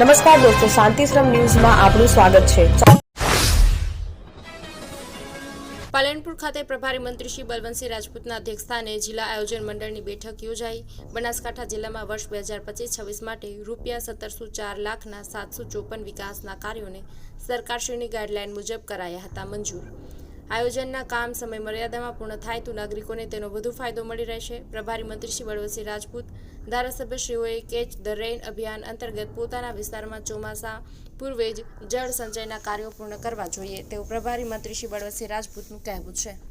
નમસ્કાર દોસ્તો શાંતિશ્રમ ન્યૂઝમાં આપનું સ્વાગત છે. પાલનપુર ખાતે પ્રભારી મંત્રી શ્રી બલવંતસિંહ રાજપૂતના અધ્યક્ષસ્થાને જિલ્લા આયોજન મંડળની બેઠક યોજાઈ. બનાસકાંઠા જિલ્લામાં વર્ષ બે હજાર પચીસ છવ્વીસ માટે રૂપિયા સત્તરસો ચાર લાખના સાતસો ચોપન વિકાસના કાર્યોને સરકારશ્રીની ગાઈડલાઈન મુજબ કરાયા હતા મંજૂર. આયોજનના કામ સમય મર્યાદામાં પૂર્ણ થાય તો નાગરિકોને તેનો વધુ ફાયદો મળી રહેશે. પ્રભારી મંત્રી શ્રી બળવંતસિંહ રાજપૂત, ધારાસભ્યશ્રીઓએ કેચ ધ રેઇન અભિયાન અંતર્ગત પોતાના વિસ્તારમાં ચોમાસા પૂર્વે જ જળ સંચયના કાર્યો પૂર્ણ કરવા જોઈએ. તેવું પ્રભારી મંત્રી શ્રી બળવંતસિંહ રાજપૂતનું કહેવું છે.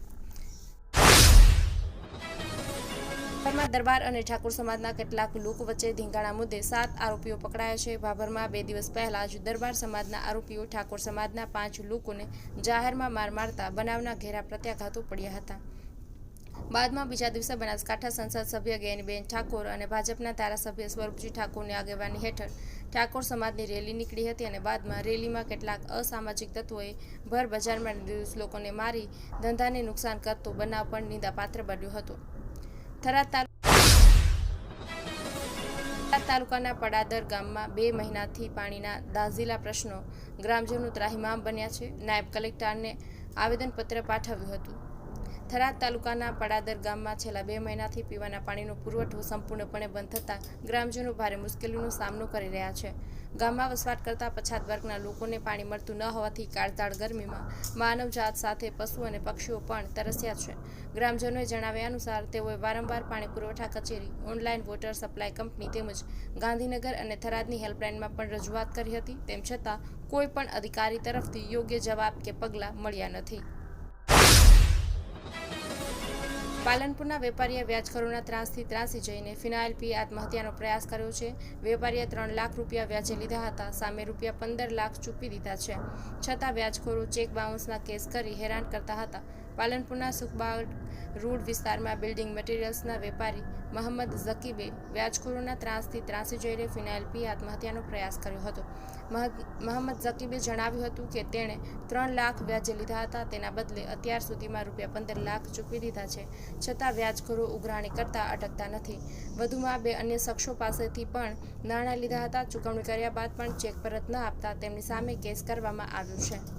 ભાભરમાં દરબાર અને ઠાકોર સમાજના કેટલાક લોકો વચ્ચે ધીંગાણા મુદ્દે સાત આરોપીઓ પકડાયા છે. ભાભરમાં બે દિવસ પહેલા જ દરબાર સમાજના આરોપીઓ ઠાકોર સમાજના પાંચ લોકોને જાહેરમાં માર મારતા બનાવના ઘેરા પ્રત્યાઘાતો પડ્યા હતા. બાદમાં બીજા દિવસે બનાસકાંઠા સંસદ સભ્ય ગેનીબેન ઠાકોર અને ભાજપના ધારાસભ્ય સ્વરૂપજી ઠાકોરની આગેવાની હેઠળ ઠાકોર સમાજની રેલી નીકળી હતી અને બાદમાં રેલીમાં કેટલાક અસામાજિક તત્વોએ ભર બજારમાં નિર્દોષ લોકોને મારી ધંધાને નુકસાન કરતો બનાવ પણ નિંદાપાત્ર બન્યો હતો. થરાદ તાલુકા તાલુકાના પડાદર ગામમાં બે મહિનાથી પાણીના દાઝીલા પ્રશ્નો ગ્રામજનો ત્રાહિમામ બન્યા છે. નાયબ કલેક્ટરને આવેદનપત્ર પાઠવ્યું હતું. થરાદ તાલુકાના પડાદર ગામમાં છેલ્લા બે મહિનાથી પીવાના પાણીનો પુરવઠો સંપૂર્ણપણે બંધ થતાં ગ્રામજનો ભારે મુશ્કેલીનો સામનો કરી રહ્યા છે. ગામમાં વસવાટ કરતા પછાત વર્ગના લોકોને પાણી મળતું ન હોવાથી કાળતાળ ગરમીમાં માનવજાત સાથે પશુ અને પક્ષીઓ પણ તરસ્યા છે. ગ્રામજનોએ જણાવ્યા અનુસાર તેઓએ વારંવાર પાણી પુરવઠા કચેરી, ઓનલાઈન વોટર સપ્લાય કંપની તેમજ ગાંધીનગર અને થરાદની હેલ્પલાઇનમાં પણ રજૂઆત કરી હતી. તેમ છતાં કોઈ પણ અધિકારી તરફથી યોગ્ય જવાબ કે પગલાં મળ્યા નથી. પાલનપુરના વેપારીએ વ્યાજખોરોના ત્રાસથી ત્રાસી જઈને ફિનાઇલ પી આત્મહત્યાનો પ્રયાસ કર્યો છે. વેપારીએ ત્રણ લાખ રૂપિયા વ્યાજે લીધા હતા, સામે રૂપિયા પંદર લાખ ચૂકવી દીધા છે. છતાં વ્યાજખોરો ચેક બાઉન્સના કેસ કરી હેરાન કરતા હતા. પાલનપુરના સુખબાગ રોડ વિસ્તારમાં બિલ્ડિંગ મટીરિયલ્સના વેપારી મોહમ્મદ ઝકીબે વ્યાજખોરોના ત્રાસથી ત્રાસી જઈને ફિનાઇલ પી આત્મહત્યાનો પ્રયાસ કર્યો હતો. મહંમદ ઝકીબે જણાવ્યું હતું કે તેણે ત્રણ લાખ વ્યાજે લીધા હતા. તેના બદલે અત્યાર સુધીમાં રૂપિયા પંદર લાખ ચૂકવી દીધા છે. છતાં વ્યાજખોરો ઉઘરાણી કરતા અટકતા નથી. વધુમાં બે અન્ય શખ્સો પાસેથી પણ નાણાં લીધા હતા. ચૂકવણી કર્યા બાદ પણ ચેક પરત ન આપતા તેમની સામે કેસ કરવામાં આવ્યો છે.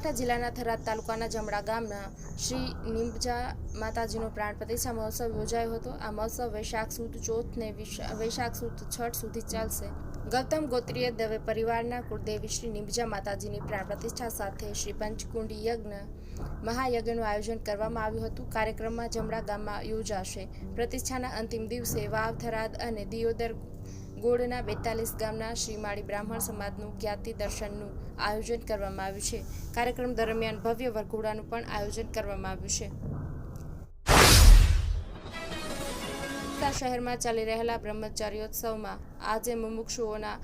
બનાસકાંઠા જિલ્લાના થરાદ તાલુકાના જમણા ગામના શ્રી નિમજા માતાજીનો પ્રાણ પ્રતિષ્ઠા મહોત્સવ યોજાયો હતો. આ મહોત્સવ વૈશાખ સુદ, ચોથને વિશ- વૈશાખ સુદ, છઠ સુધી ચાલશે. ગૌતમ ગોત્રીય દવે પરિવારના કુળદેવી શ્રી નિમજા માતાજીની પ્રાણ પ્રતિષ્ઠા સાથે શ્રી પંચકુંડી યજ્ઞ મહાયજ્ઞનું આયોજન કરવામાં આવ્યું હતું. કાર્યક્રમમાં જમણા ગામમાં યોજાશે. પ્રતિષ્ઠાના અંતિમ દિવસે વાવ, થરાદ અને દિયોદર ગોળના બેતાલીસ ગામના શ્રીમાળી બ્રાહ્મણ સમાજનું જ્ઞાતિ દર્શનનું આયોજન કરવામાં આવ્યું છે. કાર્યક્રમ દરમિયાન ભવ્ય વરઘોડાનું પણ આયોજન કરવામાં આવ્યું છે. શહેરમાં ચાલી રહેલા બ્રહ્મચર્યોત્સવમાં આજે મુમુક્ષુઓના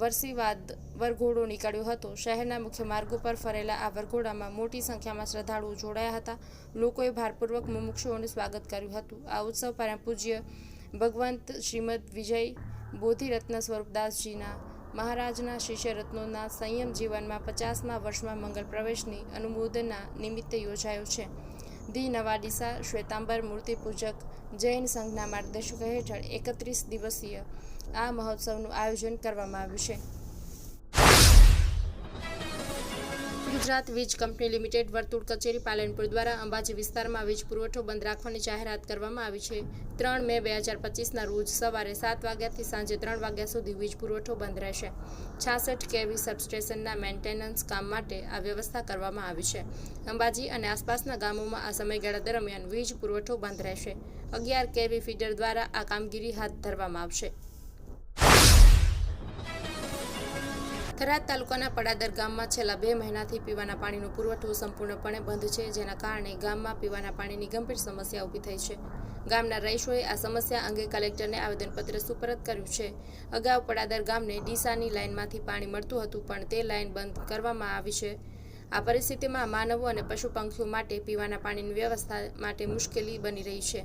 વરસીવાદ વરઘોડો નીકળ્યો હતો. શહેરના મુખ્ય માર્ગો પર ફરેલા આ વરઘોડામાં મોટી સંખ્યામાં શ્રદ્ધાળુઓ જોડાયા હતા. લોકોએ ભારપૂર્વક મુમુક્ષુઓનું સ્વાગત કર્યું હતું. આ ઉત્સવ પરમ પૂજ્ય ભગવંત શ્રીમદ વિજય બોધિરત્ન સ્વરૂપદાસજીના મહારાજના શિષ્ય રત્નોના સંયમ જીવનમાં પચાસમા વર્ષમાં મંગલ પ્રવેશની અનુમોદના નિમિત્તે યોજાયો છે. ધી નવાડીસા શ્વેતાંબર મૂર્તિ પૂજક જૈન સંઘના માર્ગદર્શક હેઠળ એકત્રીસ દિવસીય આ મહોત્સવનું આયોજન કરવામાં આવ્યું છે. ગુજરાત વીજ કંપની લિમિટેડ વર્તુળ કચેરી પાલનપુર દ્વારા અંબાજી વિસ્તારમાં વીજ પુરવઠો બંધ રાખવાની જાહેરાત કરવામાં આવી છે. ત્રણ મે બે હજાર પચીસના રોજ સવારે સાત વાગ્યાથી સાંજે ત્રણ વાગ્યા સુધી વીજ પુરવઠો બંધ રહેશે. છાસઠ કેવી સબસ્ટેશનના મેન્ટેનન્સ કામ માટે આ વ્યવસ્થા કરવામાં આવી છે. અંબાજી અને આસપાસના ગામોમાં આ સમયગાળા દરમિયાન વીજ પુરવઠો બંધ રહેશે. અગિયાર કેવી ફીડર દ્વારા આ કામગીરી હાથ ધરવામાં આવશે. થરાદ તાલુકાના પડાદર ગામમાં છેલ્લા બે મહિનાથી પીવાના પાણીનો પુરવઠો સંપૂર્ણપણે બંધ છે, જેના કારણે ગામમાં પીવાના પાણીની ગંભીર સમસ્યા ઊભી થઈ છે. ગામના રહીશોએ આ સમસ્યા અંગે કલેક્ટરને આવેદનપત્ર સુપરત કર્યું છે. અગાઉ પડાદર ગામને ડીસાની લાઇનમાંથી પાણી મળતું હતું, પણ તે લાઇન બંધ કરવામાં આવી છે. આ પરિસ્થિતિમાં માનવો અને પશુ પંખીઓ માટે પીવાના પાણીની વ્યવસ્થા માટે મુશ્કેલી બની રહી છે.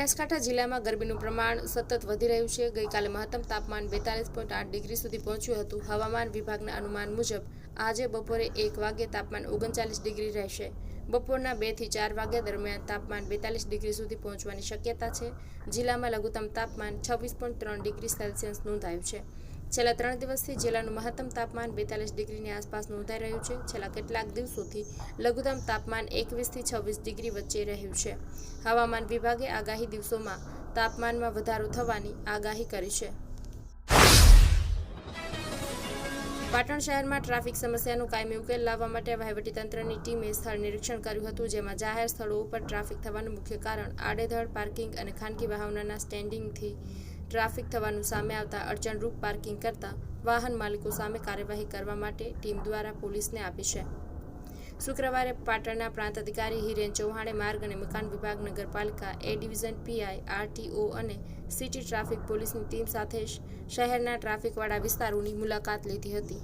બનાસકાંઠા જિલ્લામાં ગરમીનું પ્રમાણ સતત વધી રહ્યું છે. ગઈકાલે મહત્તમ તાપમાન બેતાલીસ પોઈન્ટ આઠ ડિગ્રી સુધી પહોંચ્યું હતું. હવામાન વિભાગના અનુમાન મુજબ, આજે બપોરે એક વાગે તાપમાન ઓગણચાલીસ ડિગ્રી રહેશે. બપોરના બેથી ચાર વાગ્યા દરમિયાન તાપમાન બેતાલીસ ડિગ્રી સુધી પહોંચવાની શક્યતા છે. જિલ્લામાં લઘુત્તમ તાપમાન છવ્વીસ પોઈન્ટ ત્રણ ડિગ્રી સેલ્સિયસ નોંધાયું છે. છેલ્લા ત્રણ દિવસથી જિલ્લાનું મહત્તમ તાપમાન બેતાલીસ ડિગ્રીની આસપાસ નોંધાઈ રહ્યું છે. છેલ્લા કેટલાક દિવસોથી લઘુત્તમ તાપમાન એકવીસથી છવ્વીસ ડિગ્રી વચ્ચે રહ્યું છે. હવામાન વિભાગે આગાહી દિવસોમાં તાપમાનમાં વધારો થવાની આગાહી કરી છે. પાટણ શહેરમાં ટ્રાફિક સમસ્યાનો કાયમી ઉકેલ લાવવા માટે વહીવટીતંત્રની ટીમે સ્થળ નિરીક્ષણ કર્યું હતું, જેમાં જાહેર સ્થળો ઉપર ટ્રાફિક થવાનું મુખ્ય કારણ આડેધડ, પાર્કિંગ અને ખાનગી વાહનોના સ્ટેન્ડિંગથી ટ્રાફિક થવાનું સામે આવતા અડચણરૂપ પાર્કિંગ કરતા વાહન માલિકો સામે કાર્યવાહી કરવા માટે ટીમ દ્વારા પોલીસને આપી છે. શુક્રવારે પાટણના પ્રાંત અધિકારી હિરેન ચૌહાણે માર્ગ અને મકાન વિભાગ નગરપાલિકા એ ડિવિઝન પીઆઈ આરટીઓ અને સિટી ટ્રાફિક પોલીસની ટીમ સાથે શહેરના ટ્રાફિકવાળા વિસ્તારોની મુલાકાત લીધી હતી.